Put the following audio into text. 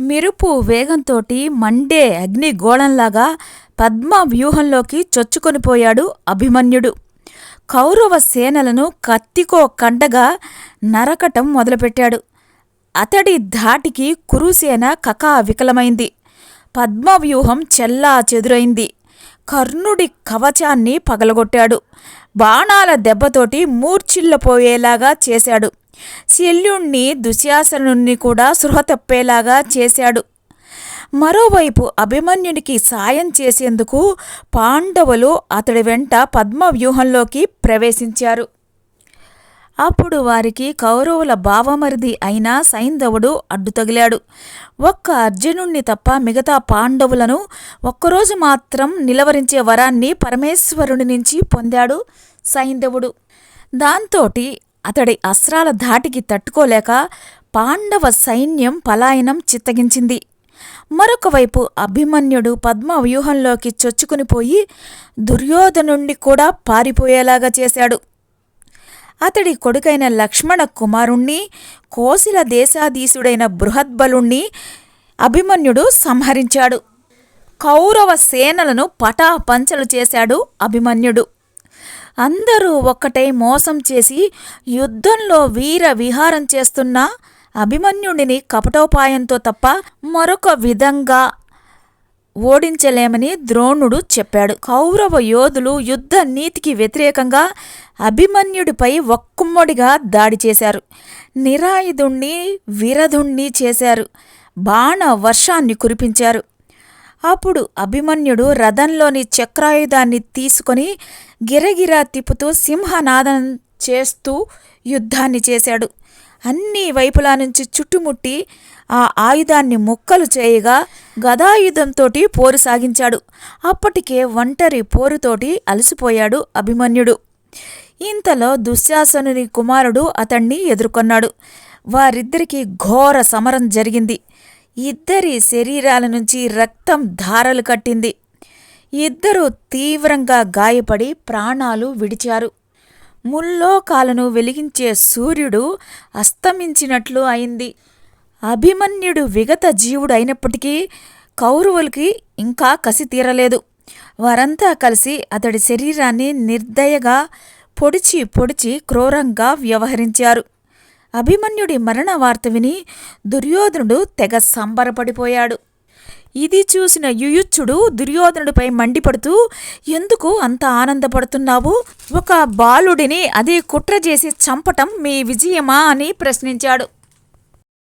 మెరుపు వేగంతోటి మండే అగ్నిగోళంలాగా పద్మ వ్యూహంలోకి చొచ్చుకొనిపోయాడు అభిమన్యుడు. కౌరవ సేనలను కత్తికో కండగా నరకటం మొదలుపెట్టాడు. అతడి ధాటికి కురుసేన కకా వికలమైంది. పద్మవ్యూహం చెల్లా చెదురైంది. కర్ణుడి కవచాన్ని పగలగొట్టాడు. బాణాల దెబ్బతోటి మూర్ఛిల్లపోయేలాగా చేశాడు. శల్యుణ్ణి దుశ్యాసనుణ్ణి కూడా సృహ తప్పేలాగా చేశాడు. మరోవైపు అభిమన్యునికి సాయం చేసేందుకు పాండవులు అతడి వెంట పద్మవ్యూహంలోకి ప్రవేశించారు. అప్పుడు వారికి కౌరవుల భావమరిది అయిన సైంధవుడు అడ్డు తగిలాడు. ఒక్క అర్జునుణ్ణి తప్ప మిగతా పాండవులను ఒక్కరోజు మాత్రం నిలవరించే వరాన్ని పరమేశ్వరుడి నుంచి పొందాడు సైంధవుడు. దాంతోటి అతడి అస్త్రాల ధాటికి తట్టుకోలేక పాండవ సైన్యం పలాయనం చిత్తగించింది. మరొకవైపు అభిమన్యుడు పద్మ వ్యూహంలోకి చొచ్చుకునిపోయి దుర్యోధనుణ్ణి కూడా పారిపోయేలాగా చేశాడు. అతడి కొడుకైన లక్ష్మణ కుమారుణ్ణి కోశిల దేశాధీశుడైన బృహద్బలుణ్ణి అభిమన్యుడు సంహరించాడు. కౌరవ సేనలను పటాపంచలు చేశాడు అభిమన్యుడు. అందరూ ఒక్కటై మోసం చేసి యుద్ధంలో వీర విహారం చేస్తున్న అభిమన్యుడిని కపటోపాయంతో తప్ప మరొక విధంగా ఓడించలేమని ద్రోణుడు చెప్పాడు. కౌరవ యోధులు యుద్ధ నీతికి వ్యతిరేకంగా అభిమన్యుడిపై ఒక్కుమ్మడిగా దాడి చేశారు. నిరాయుధుణ్ణి విరధుణ్ణి చేశారు. బాణ వర్షాన్ని కురిపించారు. అప్పుడు అభిమన్యుడు రథంలోని చక్రాయుధాన్ని తీసుకొని గిరగిరా తిప్పుతూ సింహనాదం చేస్తూ యుద్ధాన్ని చేశాడు. అన్ని వైపులా నుంచి చుట్టుముట్టి ఆ ఆయుధాన్ని ముక్కలు చేయగా గదాయుధంతోటి పోరు సాగించాడు. అప్పటికే ఒంటరి పోరుతోటి అలసిపోయాడు అభిమన్యుడు. ఇంతలో దుశ్శాసనుని కుమారుడు అతణ్ణి ఎదుర్కొన్నాడు. వారిద్దరికీ ఘోర సమరం జరిగింది. ఇద్దరి శరీరాల నుంచి రక్తం ధారలు కట్టింది. ఇద్దరూ తీవ్రంగా గాయపడి ప్రాణాలు విడిచారు. ముల్లోకాలను వెలిగించే సూర్యుడు అస్తమించినట్లు అయింది. అభిమన్యుడు విగత జీవుడు అయినప్పటికీ కౌరవులకి ఇంకా కసి తీరలేదు. వారంతా కలిసి అతడి శరీరాన్ని నిర్దయగా పొడిచి పొడిచి క్రూరంగా వ్యవహరించారు. అభిమన్యుడి మరణ వార్త విని దుర్యోధనుడు తెగ సంబరపడిపోయాడు. ఇది చూసిన యుయుచ్చుడు దుర్యోధనుడిపై మండిపడుతూ ఎందుకు అంత ఆనందపడుతున్నావు? ఒక బాలుడిని అదే కుట్ర చేసి చంపటం మీ విజయమా? అని ప్రశ్నించాడు.